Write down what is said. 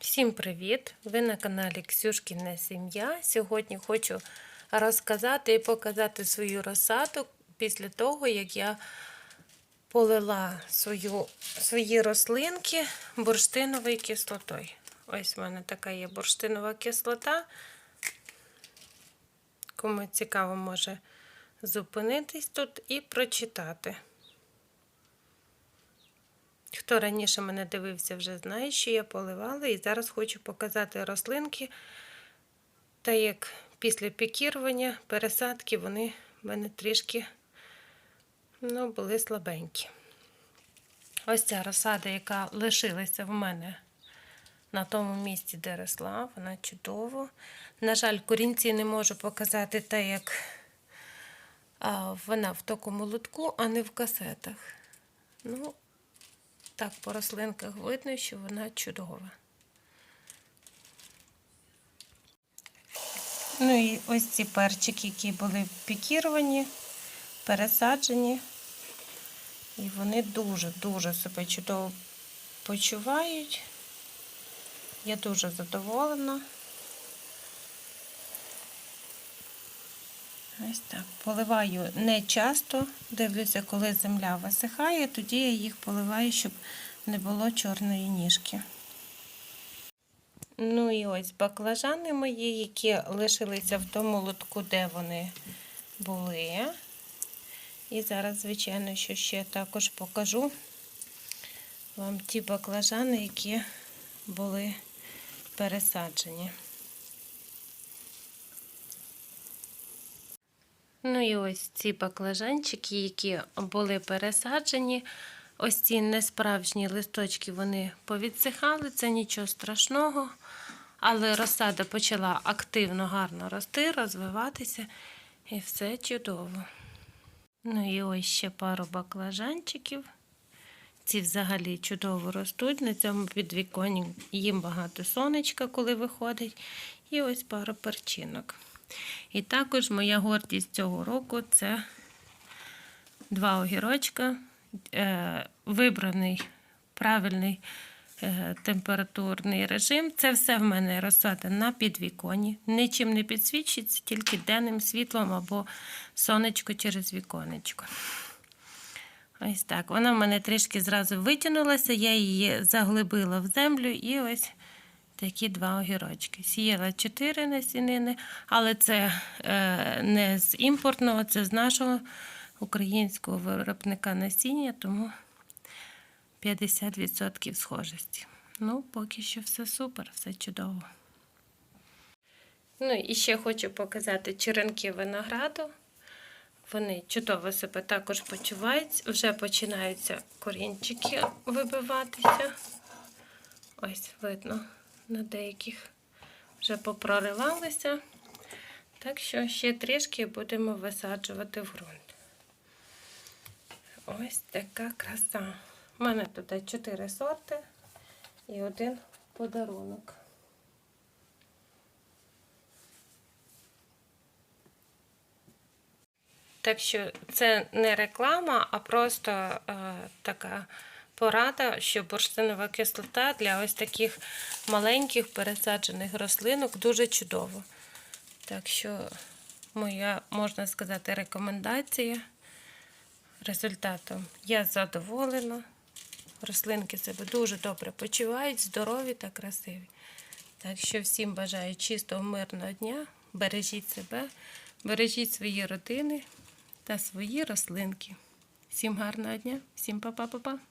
Всім привіт! Ви на каналі Ксюшкіна Сім'я. Сьогодні хочу розказати і показати свою розсаду після того, як я полила свою, свої рослинки бурштиновою кислотою. Ось в мене така є бурштинова кислота. Кому цікаво, може зупинитись тут і прочитати. Хто раніше мене дивився, вже знає, що я поливала, і зараз хочу показати рослинки. Та як після пікірування, пересадки, вони в мене трішки ну, були слабенькі. Ось ця розсада, яка лишилася в мене на тому місці, де росла, вона чудово. На жаль, корінці не можу показати те, як вона в такому лотку, а не в касетах. Ну, так, по рослинках видно, що вона чудова. Ну і ось ці перчики, які були пікіровані, пересаджені. І вони дуже-дуже себе чудово почувають. Я дуже задоволена. Ось так. Поливаю не часто, дивлюся, коли земля висихає, тоді я їх поливаю, щоб не було чорної ніжки. Ну і ось баклажани мої, які лишилися в тому лотку, де вони були. І зараз, звичайно, що ще також покажу вам ті баклажани, які були пересаджені. Ну і ось ці баклажанчики, які були пересаджені. Ось ці несправжні листочки вони повідсихали, це нічого страшного. Але розсада почала активно гарно рости, розвиватися, і все чудово. Ну і ось ще пару баклажанчиків. Ці взагалі чудово ростуть. На цьому підвіконні їм багато сонечка, коли виходить. І ось пару перчинок. І також моя гордість цього року це два огірочка, е, вибраний правильний е, температурний режим. Це все в мене розсада на підвіконі. Нічим не підсвічується, тільки денним світлом або сонечко через віконечко. Ось так. Вона в мене трішки зразу витягнулася, я її заглибила в землю і ось такі два огірочки. Сіяла чотири насінини, але це е, не з імпортного, це з нашого українського виробника насіння, тому 50% схожості. Ну, поки що все супер, все чудово. Ну і ще хочу показати черенки винограду. Вони чудово себе також почувають, вже починаються корінчики вибиватися. Ось видно на деяких вже попроривалися. Так що ще трішки будемо висаджувати в ґрунт. Ось така краса. У мене тут 4 сорти і один подарунок. Так що це не реклама, а просто е, така порада, що бурштинова кислота для ось таких маленьких пересаджених рослинок дуже чудово. Так що, моя, можна сказати, рекомендація результатом я задоволена. Рослинки себе дуже добре почувають, здорові та красиві. Так що всім бажаю чистого, мирного дня. Бережіть себе, бережіть свої родини та свої рослинки. Всім гарного дня, всім па-па-па-па.